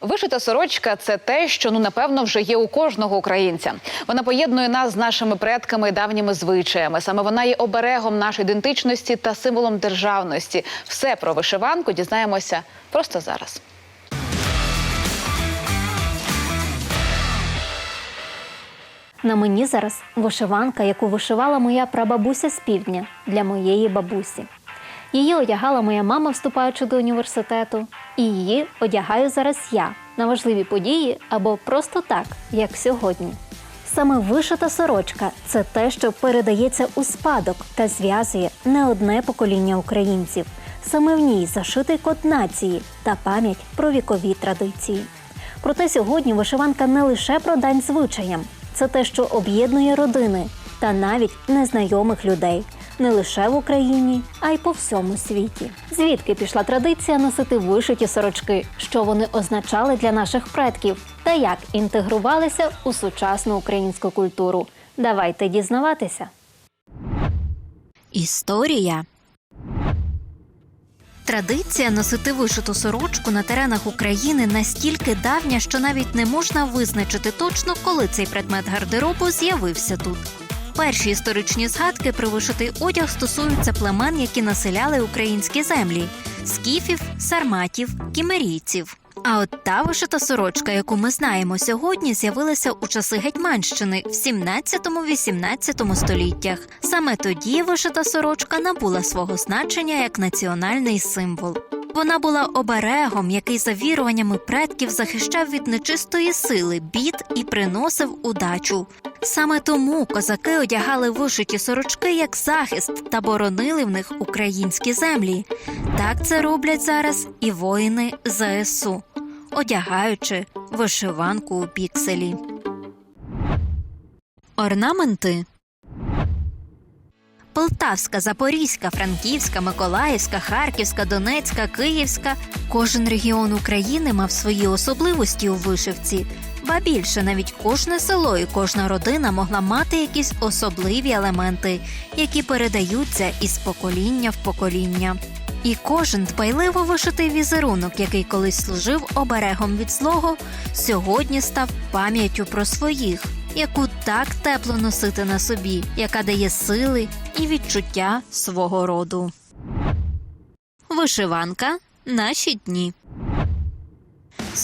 Вишита сорочка це те, що ну напевно вже є у кожного українця. Вона поєднує нас з нашими предками і давніми звичаями. Саме вона є оберегом нашої ідентичності та символом державності. Все про вишиванку дізнаємося просто зараз. На мені зараз вишиванка, яку вишивала моя прабабуся з півдня для моєї бабусі. Її одягала моя мама, вступаючи до університету, і її одягаю зараз я на важливі події або просто так, як сьогодні. Саме вишита сорочка це те, що передається у спадок та зв'язує не одне покоління українців. Саме в ній зашитий код нації та пам'ять про вікові традиції. Проте сьогодні вишиванка не лише про дань звичаям, це те, що об'єднує родини та навіть незнайомих людей не лише в Україні, а й по всьому світі. Звідки пішла традиція носити вишиті сорочки, що вони означали для наших предків, та як інтегрувалися у сучасну українську культуру? Давайте дізнаватися. Історія. Традиція носити вишиту сорочку на теренах України настільки давня, що навіть не можна визначити точно, коли цей предмет гардеробу з'явився тут. Перші історичні згадки про вишитий одяг стосуються племен, які населяли українські землі скіфів, сарматів, кімерійців. А от та вишита сорочка, яку ми знаємо сьогодні, з'явилася у часи Гетьманщини в 17-18 століттях. Саме тоді вишита сорочка набула свого значення як національний символ. Вона була оберегом, який за віруваннями предків захищав від нечистої сили, бід і приносив удачу. Саме тому козаки одягали вишиті сорочки як захист та боронили в них українські землі. Так це роблять зараз і воїни ЗСУ, одягаючи вишиванку у пікселі. Орнаменти Полтавська, Запорізька, Франківська, Миколаївська, Харківська, Донецька, Київська. Кожен регіон України мав свої особливості у вишивці. Ба більше навіть кожне село і кожна родина могла мати якісь особливі елементи, які передаються із покоління в покоління. І кожен дбайливо вишитий візерунок, який колись служив оберегом від злого, сьогодні став пам'яттю про своїх, яку так тепло носити на собі, яка дає сили і відчуття свого роду. Вишиванка наші дні.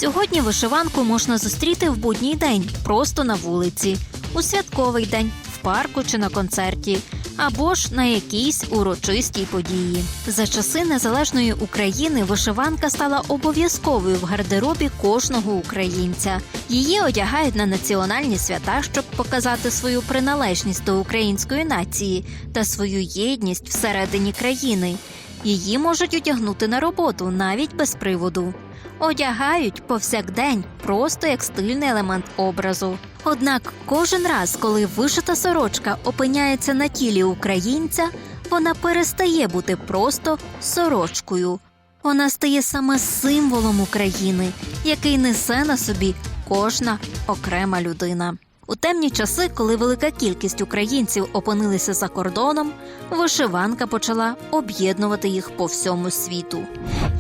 Сьогодні вишиванку можна зустріти в будній день, просто на вулиці, у святковий день, в парку чи на концерті, або ж на якійсь урочистій події. За часи незалежної України вишиванка стала обов'язковою в гардеробі кожного українця. Її одягають на національні свята, щоб показати свою приналежність до української нації та свою єдність всередині країни. Її можуть одягнути на роботу навіть без приводу. Одягають повсякдень, просто як стильний елемент образу. Однак кожен раз, коли вишита сорочка опиняється на тілі українця, вона перестає бути просто сорочкою. Вона стає саме символом України, який несе на собі кожна окрема людина. У темні часи, коли велика кількість українців опинилися за кордоном, вишиванка почала об'єднувати їх по всьому світу.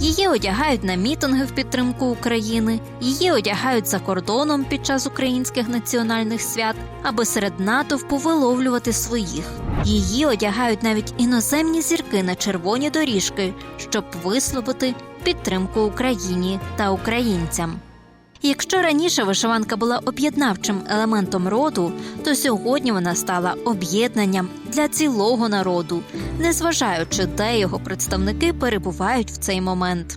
Її одягають на мітинги в підтримку України, її одягають за кордоном під час українських національних свят, аби серед натовпу виловлювати своїх. Її одягають навіть іноземні зірки на червоні доріжки, щоб висловити підтримку Україні та українцям. Якщо раніше вишиванка була об'єднавчим елементом роду, то сьогодні вона стала об'єднанням для цілого народу, незважаючи, де його представники перебувають в цей момент.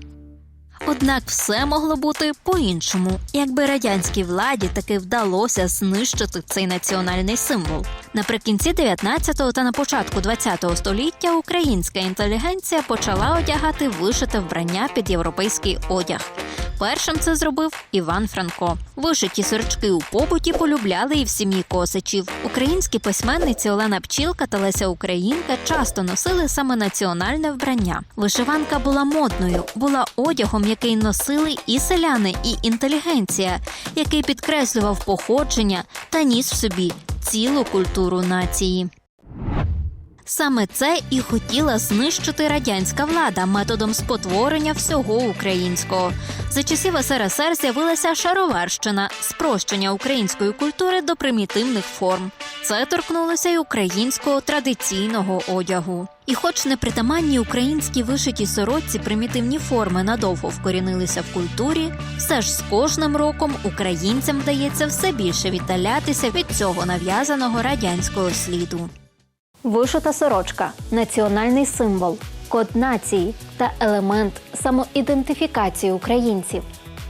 Однак все могло бути по-іншому, якби радянській владі таки вдалося знищити цей національний символ. Наприкінці 19-го та на початку 20-го століття українська інтелігенція почала одягати вишите вбрання під європейський одяг. Першим це зробив Іван Франко. Вишиті сорочки у побуті полюбляли і в сім'ї Косичів. Українські письменниці Олена Пчілка та Леся Українка часто носили саме національне вбрання. Вишиванка була модною, була одягом, який носили і селяни, і інтелігенція, який підкреслював походження та ніс в собі цілу культуру нації. Саме це і хотіла знищити радянська влада методом спотворення всього українського. За часів СРСР з'явилася шароварщина, спрощення української культури до примітивних форм. Це торкнулося й українського традиційного одягу. І, хоч непритаманні українські вишиті сорочці примітивні форми надовго вкорінилися в культурі, все ж з кожним роком українцям вдається все більше віддалятися від цього нав'язаного радянського сліду. Вишита сорочка національний символ, код нації та елемент самоідентифікації українців.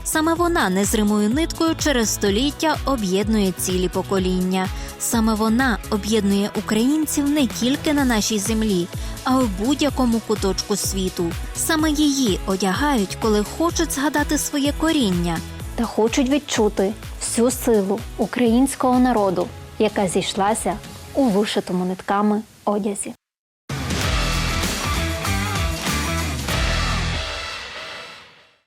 Саме вона незримою ниткою через століття об'єднує цілі покоління. Саме вона об'єднує українців не тільки на нашій землі, а у будь-якому куточку світу. Саме її одягають, коли хочуть згадати своє коріння. та хочуть відчути всю силу українського народу, яка зійшлася у вишитому нитками одязі.